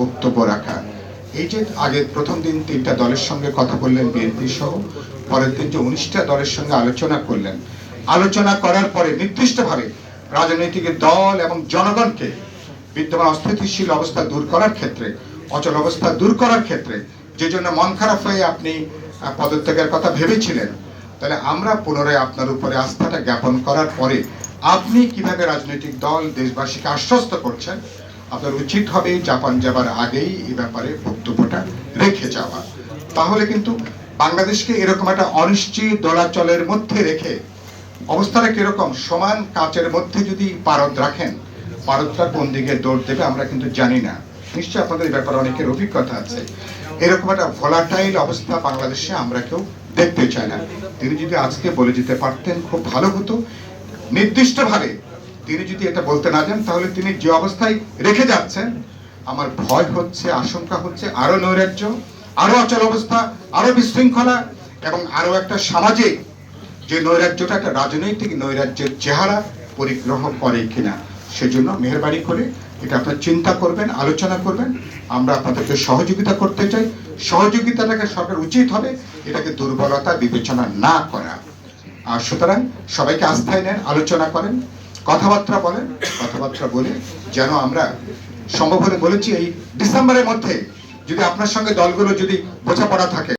বক্তব্য রাখা। এই যে আগে প্রথম দিন তিনটা দলের সঙ্গে কথা বললেন বিএনপি সহ, পরের দিন যে উনিশটা দলের সঙ্গে আলোচনা করলেন। আলোচনা করার পরে নির্দিষ্টভাবে রাজনৈতিক দল এবং জনগণকে বিদ্যমান অস্থিতিশীল অবস্থা দূর করার ক্ষেত্রে, অচল অবস্থা দূর করার ক্ষেত্রে যে জন্য মন খারাপ হয়ে আপনি পদত্যাগের কথা ভেবেছিলেন, তাহলে আমরা পুনরায় আপনার উপরে আস্থাটা জ্ঞাপন করার পরে আপনি কীভাবে রাজনৈতিক দল দেশবাসীকে আশ্বস্ত করছেন আপনার উচিত হবে জাপান যাবার আগেই এ ব্যাপারে বক্তব্যটা রেখে যাওয়া। তাহলে কিন্তু বাংলাদেশকে এরকম একটা অনিশ্চিত দোলাচলের মধ্যে রেখে অবস্থাটা কীরকম? সমান কাচের মধ্যে যদি পারদ রাখেন, পারদটা কোন দিকে দৌড় দেবে আমরা কিন্তু জানি না। নিশ্চয়ই আপনাদের এই ব্যাপারে অনেকের অভিজ্ঞতা আছে। এরকম একটা ভোলাটাইল অবস্থা বাংলাদেশে আমরা কেউ দেখতে চাই না। তিনি যদি আজকে বলে যেতে পারতেন, খুব ভালো হতো। নির্দিষ্টভাবে তিনি যদি এটা বলতে না যান তাহলে তিনি যে অবস্থায় রেখে যাচ্ছেন, আমার ভয় হচ্ছে, আশঙ্কা হচ্ছে, আরও নৈরাজ্য, আরও অচল অবস্থা, আরও বিশৃঙ্খলা, এবং আরও একটা সামাজিক যে নৈরাজ্যটা, একটা রাজনৈতিক নৈরাজ্যের চেহারা পরিগ্রহ করে কিনা। সেজন্য মেহরবানি করে এটা আপনার চিন্তা করবেন, আলোচনা করবেন। আমরা আপনাদেরকে সহযোগিতা করতে চাই। সহযোগিতাটাকে সরকার উচিত হবে, এটাকে দুর্বলতা বিবেচনা না করা। আর সুতরাং সবাইকে আস্থায় নেন, আলোচনা করেন। কথাবার্তা বলেন কথাবার্তা বলে, যেন আমরা সম্ভব হলে বলেছি এই ডিসেম্বরের মধ্যে যদি আপনার সঙ্গে দলগুলো যদি বোঝাপড়া থাকে।